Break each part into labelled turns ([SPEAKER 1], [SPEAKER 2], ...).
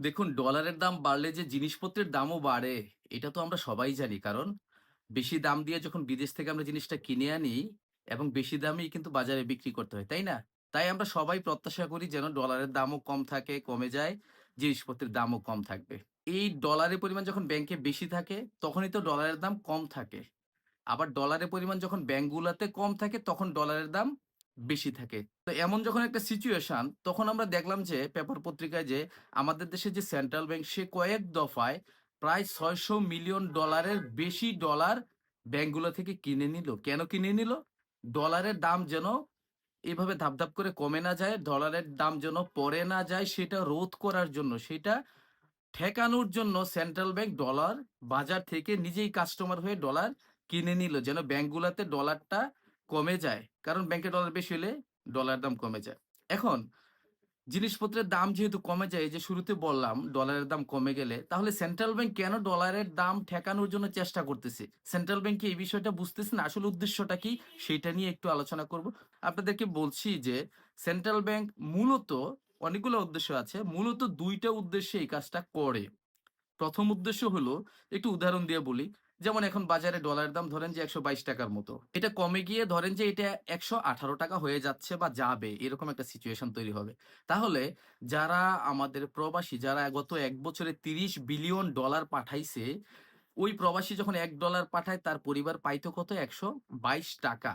[SPEAKER 1] দেখুন ডলারের দাম বাড়লে যে জিনিসপত্রের দামও বাড়ে, এটা তো আমরা সবাই জানি। কারণ বেশি দাম দিয়ে যখন বিদেশ থেকে আমরা জিনিসটা কিনে আনি এবং বেশি দামেই কিন্তু বাজারে বিক্রি করতে হয়, তাই না? তাই আমরা সবাই প্রত্যাশা করি যেন ডলারের দামও কম থাকে, কমে যায়, জিনিসপত্রের দামও কম থাকবে। এই ডলারের পরিমাণ যখন ব্যাংকে বেশি থাকে, তখনই তো ডলারের দাম কম থাকে। আবার ডলারের পরিমাণ যখন ব্যাংকগুলোতে কম থাকে, তখন ডলারের দাম বেশি থাকে। তো এমন যখন একটা সিচুয়েশন তখন আমরা দেখলাম যে পেপার পত্রিকায় যে, আমাদের দেশে যে সেন্ট্রাল ব্যাংক সে কয়েক দফায় প্রায় ছয়শো মিলিয়ন ডলারের বেশি ডলার ব্যাংকগুলো থেকে কিনে নিল। কেন কিনে নিল? ডলারের দাম যেন এভাবে ধাপ ধাপ করে কমে না যায় ডলারের দাম যেন পড়ে না যায়, সেটা রোধ করার জন্য, সেটা ঠেকানোর জন্য সেন্ট্রাল ব্যাংক ডলার বাজার থেকে নিজেই কাস্টমার হয়ে ডলার কিনে নিল। যেন ব্যাংকগুলোতে ডলারটা কমে যায়। কারণ ব্যাংকে ডলার বেশি হলে ডলার দাম কমে যায়। এখন জিনিসপত্রের দাম যেহেতু কমে যায় যে শুরুতে বললাম ডলারের দাম কমে গেলে, তাহলে সেন্ট্রাল ব্যাংক কেন ডলারের দাম ঠেকানোর জন্য চেষ্টা করতেছে? সেন্ট্রাল ব্যাংক এই বিষয়টা বুঝতেছে না? আসলে উদ্দেশ্যটা কি? সেটা নিয়ে একটু আলোচনা করব। আপনাদেরকে বলছি যে সেন্ট্রাল ব্যাংক মূলত অনেকগুলো উদ্দেশ্য আছে। মূলত দুইটা উদ্দেশ্যে এই কাজটা করে। প্রথম উদ্দেশ্য হলো, একটু উদাহরণ দিয়ে বলি। যেমন এখন বাজারে ডলার দাম ধরেন যে একশো বাইশ টাকার মতো, এটা কমে গিয়ে ধরেন যে এটা একশো আঠারো টাকা হয়ে যাচ্ছে বা যাবে, এরকম একটা সিচুয়েশন তৈরি হবে। তাহলে যারা আমাদের প্রবাসী, যারা গত এক বছরে তিরিশ বিলিয়ন ডলার পাঠাইছে, ওই প্রবাসী যখন এক ডলার পাঠায়, তার পরিবার পাইতো কত? একশো বাইশ টাকা।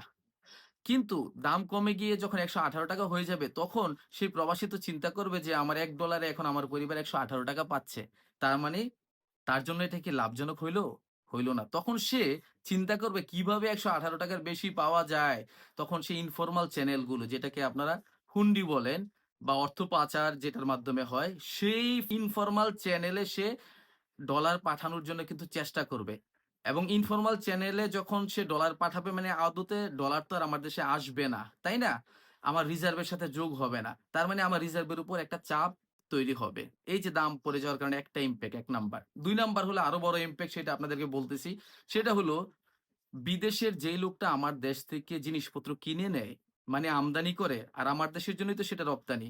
[SPEAKER 1] কিন্তু দাম কমে গিয়ে যখন একশো আঠারো টাকা হয়ে যাবে, তখন সেই প্রবাসী তো চিন্তা করবে যে আমার এক ডলারে এখন আমার পরিবার একশো আঠারো টাকা পাচ্ছে। তার মানে তার জন্য এটা কি লাভজনক হইল? হইল না। তখন সে চিন্তা করবে কীভাবে একশো আঠারো টাকার বেশি পাওয়া যায়? তখন সেই ইনফরমাল চ্যানেলগুলো যেটাকে আপনারা হুন্ডি বলেন বা অর্থ পাচার যেটার মাধ্যমে হয়, সেই ইনফরমাল চ্যানেলে সে ডলার পাঠানোর জন্য কিন্তু চেষ্টা করবে। এবং ইনফরমাল চ্যানেলে যখন সে ডলার পাঠাবে মানে আদতে ডলার তো আর আমার দেশে আসবে না, তাই না? আমার রিজার্ভের সাথে যোগ হবে না। তার মানে আমার রিজার্ভের উপর একটা চাপ তৈরি হবে। এই যে দাম পড়ে যাওয়ার কারণে একটা ইম্প্যাক্ট এক নাম্বার দুই নাম্বার হলো আরও বড় ইম্প্যাক্ট সেটা আপনাদেরকে বলতেছি। সেটা হলো বিদেশের যেই লোকটা আমার দেশ থেকে জিনিসপত্র কিনে নেয় মানে আমদানি করে, আর আমার দেশের জন্যই তো সেটা রপ্তানি,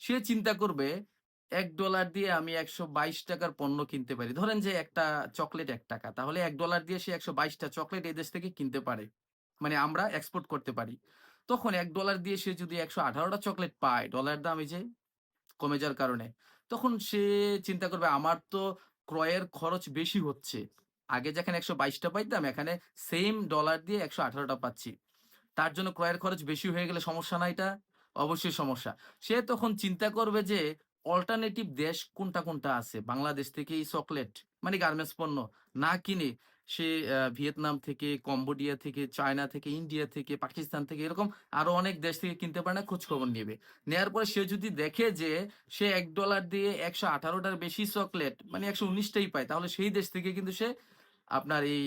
[SPEAKER 1] সে চিন্তা করবে, এক ডলার দিয়ে আমি একশো বাইশ টাকার পণ্য কিনতে পারি। ধরেন যে একটা চকলেট এক টাকা, তাহলে এক ডলার দিয়ে সে একশো বাইশটা চকলেট এই দেশ থেকে কিনতে পারে মানে আমরা এক্সপোর্ট করতে পারি। তখন এক ডলার দিয়ে সে যদি একশো আঠারোটা চকলেট পায় ডলার দাম এই যে কমে যাওয়ার কারণে। তখন সে চিন্তা করবে, আমার তো ক্রয়ের খরচ বেশি হচ্ছে। আগে যেখানে একশো বাইশটা পাইতাম, এখানে সেম ডলার দিয়ে একশো আঠারোটা পাচ্ছি। তার জন্য ক্রয়ের খরচ বেশি হয়ে গেলে সমস্যা না এটা? অবশ্যই সমস্যা। সে তখন চিন্তা করবে যে অল্টারনেটিভ দেশ কোনটা কোনটা আছে? বাংলাদেশ থেকে এই চকলেট মানে গার্মেন্টস পণ্য না কিনে সে ভিয়েতনাম থেকে, কম্বোডিয়া থেকে, চায়না থেকে, ইন্ডিয়া থেকে, পাকিস্তান থেকে, এরকম আরও অনেক দেশ থেকে কিনতে পারে না খোঁজ খবর নেবে। নেয়ার পরে সে যদি দেখে যে সে এক ডলার দিয়ে একশো আঠারোটার বেশি চকলেট মানে একশো উনিশটাই পায়, তাহলে সেই দেশ থেকে কিন্তু সে আপনার এই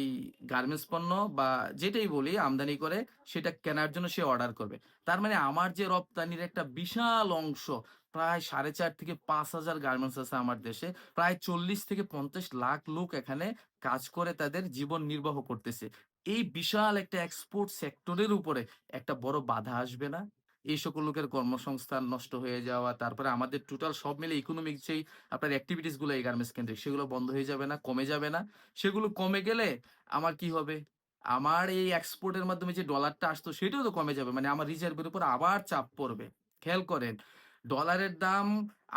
[SPEAKER 1] গার্মেন্টস পণ্য বা যেটাই বলি আমদানি করে, সেটা কেনার জন্য সে অর্ডার করবে। তার মানে আমার যে রপ্তানির একটা বিশাল অংশ, প্রায় সাড়ে চার থেকে পাঁচ হাজার গার্মেন্টস আছে আমার দেশে, প্রায় চল্লিশ থেকে পঞ্চাশ লাখ লোক এখানে কাজ করে তাদের জীবন নির্বাহ করতেছে। এই বিশাল একটা এক্সপোর্ট সেক্টরের উপরে একটা বড় বাধা আসবে না? এই সকল লোকের কর্মসংস্থান নষ্ট হয়ে যাওয়া, তারপরে আমাদের টোটাল সব মিলে ইকোনমিক যেই আপনার অ্যাক্টিভিটিসগুলো এই গার্মেন্টস কেন্দ্রিক, সেগুলো বন্ধ হয়ে যাবে না, কমে যাবে না। সেগুলো কমে গেলে আমার কি হবে? আমার এই এক্সপোর্টের মাধ্যমে যে ডলারটা আসতো, সেটাও তো কমে যাবে। মানে আমার রিজার্ভের উপর আবার চাপ পড়বে। খেয়াল করেন ডলারের দাম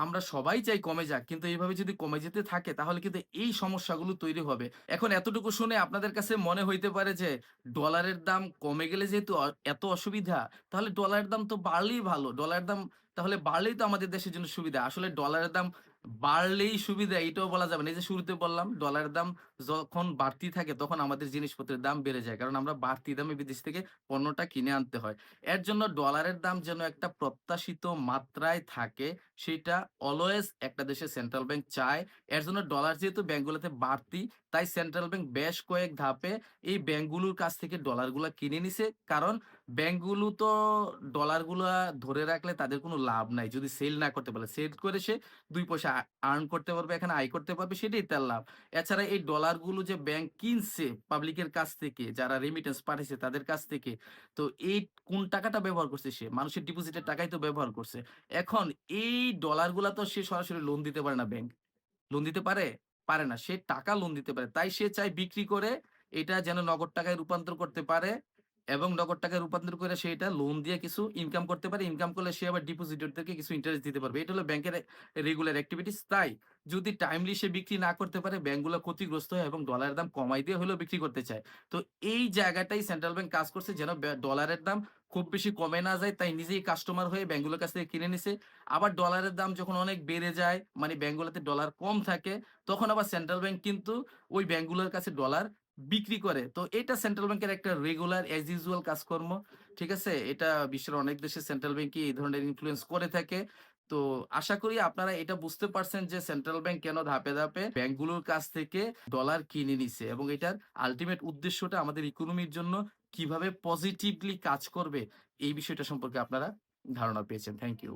[SPEAKER 1] আমরা সবাই চাই কমে যাক, কিন্তু এইভাবে যদি কমে যেতে থাকে, তাহলে কিন্তু এই সমস্যাগুলো তৈরি হবে। এখন এতটুকু শুনে আপনাদের কাছে মনে হইতে পারে যে ডলারের দাম কমে গেলে যেহেতু এত অসুবিধা, তাহলে ডলারের দাম তো বাড়লেই ভালো। ডলারের দাম তাহলে বাড়লেই তো আমাদের দেশের জন্য সুবিধা। আসলে ডলারের দাম বাড়লেই সুবিধা, এটাও বলা যাবে না। এই যে শুরুতে বললাম ডলারের দাম যখন বাড়তি থাকে তখন আমাদের জিনিসপত্রের দাম বেড়ে যায়। কারণ আমরা বাড়তি দামে বিদেশ থেকে পণ্যটা কিনে আনতে হয়। এর জন্য ডলারের দাম যেন একটা প্রত্যাশিত মাত্রায় থাকে, সেটা অলওয়েজ একটা দেশের সেন্ট্রাল ব্যাংক চায়। এর জন্য ডলার যেহেতু ব্যাংকগুলোতে বাড়তি, তাই সেন্ট্রাল ব্যাংক বেশ কয়েক ধাপে এই ব্যাংকগুলোর কাছ থেকে ডলারগুলো কিনে নিছে। কারণ ব্যাংকগুলো তো ডলারগুলো ধরে রাখলে তাদের কোনো লাভ নাই যদি সেল না করতে পারে সেল করে সে দুই পয়সা আর্ন করতে পারবে, এখানে আয় করতে পারবে, সেটাই তার লাভ এছাড়া এই ডলারগুলো যে ব্যাংক কিনছে পাবলিকের কাছ থেকে, যারা রেমিটেন্স পাঠিয়েছে তাদের কাছ থেকে, তো এই কোন টাকাটা ব্যবহার করছে সে মানুষের ডিপোজিটের টাকাই তো ব্যবহার করছে এখন এই ডলারগুলা তো সে সরাসরি লোন দিতে পারে না ব্যাংক লোন দিতে পারে? পারে না। সে টাকা লোন দিতে পারে। তাই সে চায় বিক্রি করে এটা যেন নগদ টাকায় রূপান্তর করতে পারে এবং নগদ টাকায় রূপান্তর করে সে এটা লোন দিয়ে কিছু ইনকাম করতে পারে। ইনকাম করলে সে আবার ডিপোজিটরদেরকে কিছু ইন্টারেস্ট দিতে পারবে। এটা হলো ব্যাংকের রেগুলার অ্যাক্টিভিটিস তাই যদি টাইমলি সে বিক্রি না করতে পারে ব্যাংকগুলো ক্ষতিগ্রস্ত হয় এবং ডলারের দাম কমায় দিয়ে হলেও বিক্রি করতে চায়। তো এই জায়গাটাই সেন্ট্রাল ব্যাংক কাজ করছে যেন ডলারের দাম খুব বেশি কমে না যায়। তাই নিজেই কাস্টমার হয়ে ব্যাংকগুলোর কাছ থেকে কিনে নিছে। আবার ডলারের দাম যখন অনেক বেড়ে যায়, মানে ব্যাংকগুলোতে ডলার কম থাকে, তখন আবার সেন্ট্রাল ব্যাংক কিন্তু ওই ব্যাংকগুলোর কাছে ডলার বিক্রি করে। তো এটা সেন্ট্রাল ব্যাংকের একটা রেগুলার অ্যাজ ইউজুয়াল কাজকর্ম। ঠিক আছে? এটা বিশ্বের অনেক দেশে সেন্ট্রাল ব্যাংকই এই ধরনের ইনফ্লুয়েন্স করে থাকে। তো আশা করি আপনারা এটা বুঝতে পারছেন যে সেন্ট্রাল ব্যাংক কেন ধাপে, ধাপে ব্যাংকগুলোর কাছ থেকে ডলার কিনে নিছে এবং এটার আল্টিমেট উদ্দেশ্যটা আমাদের ইকোনমির জন্য কীভাবে পজিটিভলি কাজ করবে এই বিষয়টা সম্পর্কে আপনারা ধারণা পেয়েছেন। Thank you.